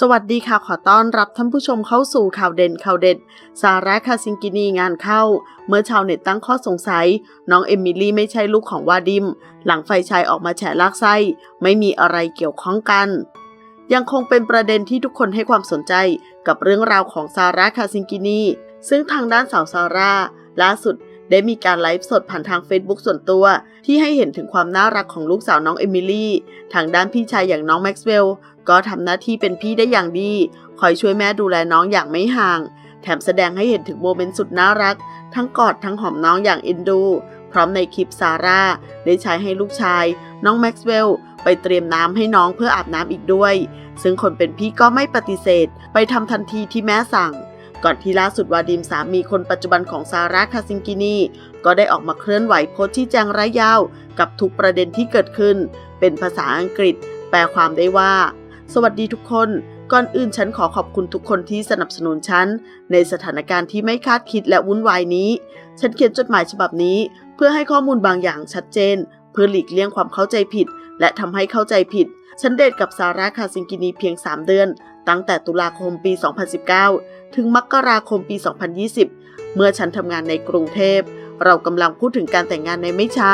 สวัสดีค่ะ ขอต้อนรับท่านผู้ชมเข้าสู่ข่าวเด่นข่าวเด็ด สาระคาซิงกินีงานเข้า เมื่อชาวเน็ตตั้งข้อสงสัย น้องเอมิลี่ไม่ใช่ลูกของวาดิม หลังไฟชายออกมาแฉลากไส้ ไม่มีอะไรเกี่ยวข้องกัน ยังคงเป็นประเด็นที่ทุกคนให้ความสนใจกับเรื่องราวของซาร่าคาซิงกินีซึ่งทางด้านสาวซาร่าล่าสุด ได้มีการไลฟ์สดผ่านทาง Facebook ส่วนตัว ที่ให้เห็นถึงความน่ารักของลูกสาวน้องเอมิลี่ ทางด้านพี่ชายอย่างน้องแม็กซ์เวลล์ก็ทำหน้าที่เป็นพี่ได้อย่างดี คอยช่วยแม่ดูแลน้องอย่างไม่ห่าง แถมแสดงให้เห็นถึงโมเมนต์สุดน่ารัก ทั้งกอดทั้งหอมน้องอย่างเอ็นดู พร้อมในคลิปซาร่าได้ใช้ให้ลูกชาย น้องแม็กซ์เวลล์ไปเตรียมน้ำให้น้องเพื่ออาบน้ำอีกด้วย ซึ่งคนเป็นพี่ก็ไม่ปฏิเสธ ไปทำทันทีที่แม่สั่ง ก่อนที่ล่าสุดวาดิมสามีคนปัจจุบันของซาร่าคาซิงกินีก็ได้ออกมาเคลื่อนไหวโพสต์ที่แจงรายยาว กับทุกประเด็นที่เกิดขึ้น เป็นภาษาอังกฤษ แปลความได้ว่า สวัสดีทุกคน ก่อนอื่นฉันขอขอบคุณทุกคนที่สนับสนุนฉัน ในสถานการณ์ที่ไม่คาดคิดและวุ่นวายนี้ ฉันเขียนจดหมายฉบับนี้ เพื่อให้ข้อมูลบางอย่างชัดเจน เพื่อหลีกเลี่ยงความเข้าใจผิด และทำให้เข้าใจผิดฉันเดทกับซาร่าคาซิงกินีเพียง 3 เดือน ตั้งแต่ตุลาคมปี 2019 ถึงมกราคมปี 2020 เมื่อฉันทำงานในกรุงเทพ เรากำลังพูดถึงการแต่งงานในไม่ช้า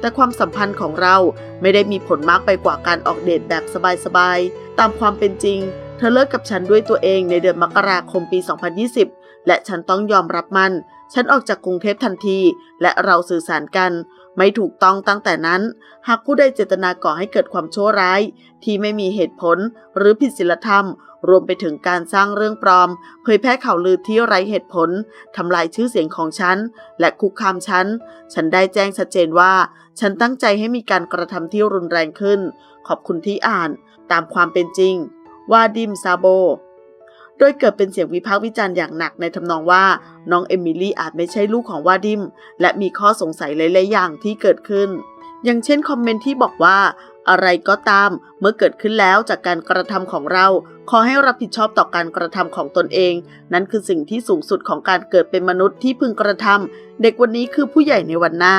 แต่ความสัมพันธ์ของเราไม่ได้มีผลมากไปกว่าการออกเดทแบบสบายๆ ตามความเป็นจริง เธอเลิกกับฉันด้วยตัวเองในเดือนมกราคมปี 2020 และฉันต้องยอมรับมัน ฉันออกจากกรุงเทพทันที และเราสื่อสารกัน ไม่ถูกต้องตั้งแต่นั้น หากผู้ใดเจตนาก่อให้เกิดความชั่วร้าย ที่ไม่มีเหตุผลหรือผิดศีลธรรม รวมไปถึงการสร้างเรื่องปลอม เผยแพร่ข่าวลือที่ไร้เหตุผลทำลายชื่อเสียงของฉัน และคุกคามฉัน ฉันได้แจ้งชัดเจนว่า ฉันตั้งใจให้มีการกระทำที่รุนแรงขึ้น ขอบคุณที่อ่าน ตามความเป็นจริงวาดิมซาโบ โดยเกิดเป็นเสียงวิพากษ์วิจารณ์อย่างหนักในทำนองว่า น้องเอมิลี่อาจไม่ใช่ลูกของวาดิม และมีข้อสงสัยหลายๆอย่างที่เกิดขึ้น อย่างเช่นคอมเมนต์ที่บอกว่า อะไรก็ตามเมื่อเกิดขึ้นแล้วจากการกระทำของเรา ขอให้รับผิดชอบต่อการกระทำของตนเอง นั่นคือสิ่งที่สูงสุดของการเกิดเป็นมนุษย์ที่พึงกระทำเด็กวันนี้คือผู้ใหญ่ในวันหน้า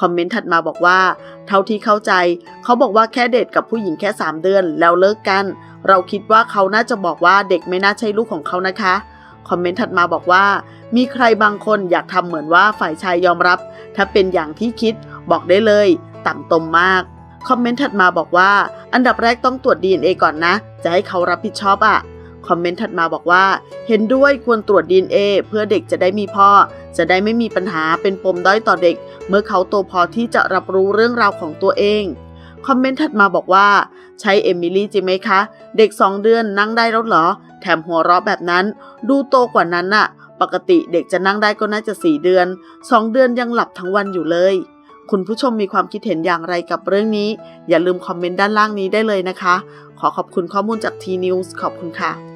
คอมเมนต์ถัดมาบอกว่า เท่าที่เข้าใจ เขาบอกว่าแค่เดทกับผู้หญิงแค่ 3 เดือนแล้วเลิกกัน เราคิดว่าเขาน่าจะบอกว่าเด็กไม่น่าใช่ลูกของเขานะคะคอมเมนต์ถัดมาบอกว่า มีใครบางคนอยากทำเหมือนว่าฝ่ายชายยอมรับ ถ้าเป็นอย่างที่คิดบอกได้เลย ต่ำตมมากคอมเมนต์ถัดมาบอกว่า อันดับแรกต้องตรวจ DNA ก่อนนะ จะให้เขารับผิดชอบอะ คอมเมนต์ถัดมาบอกว่า เห็นด้วยควรตรวจ DNA เพื่อเด็กจะได้มีพ่อ จะได้ไม่มีปัญหาเป็นปมด้อยต่อเด็ก เมื่อเขาโตพอที่จะรับรู้เรื่องราวของตัวเอง คอมเมนต์ถัดมาบอกว่า ใช่เอมิลี่จริงไหมคะ เด็ก 2 เดือนนั่งได้แล้วเหรอ แถมหัวเราะแบบนั้น ดูโตกว่านั้นน่ะ ปกติเด็กจะนั่งได้ก็น่าจะ 4 เดือน 2 เดือนยังหลับทั้งวันอยู่เลย คุณผู้ชมมีความคิดเห็นอย่างไรกับเรื่องนี้ อย่าลืมคอมเมนต์ด้านล่างนี้ได้เลยนะคะ ขอขอบคุณข้อมูลจาก T News ขอบคุณค่ะ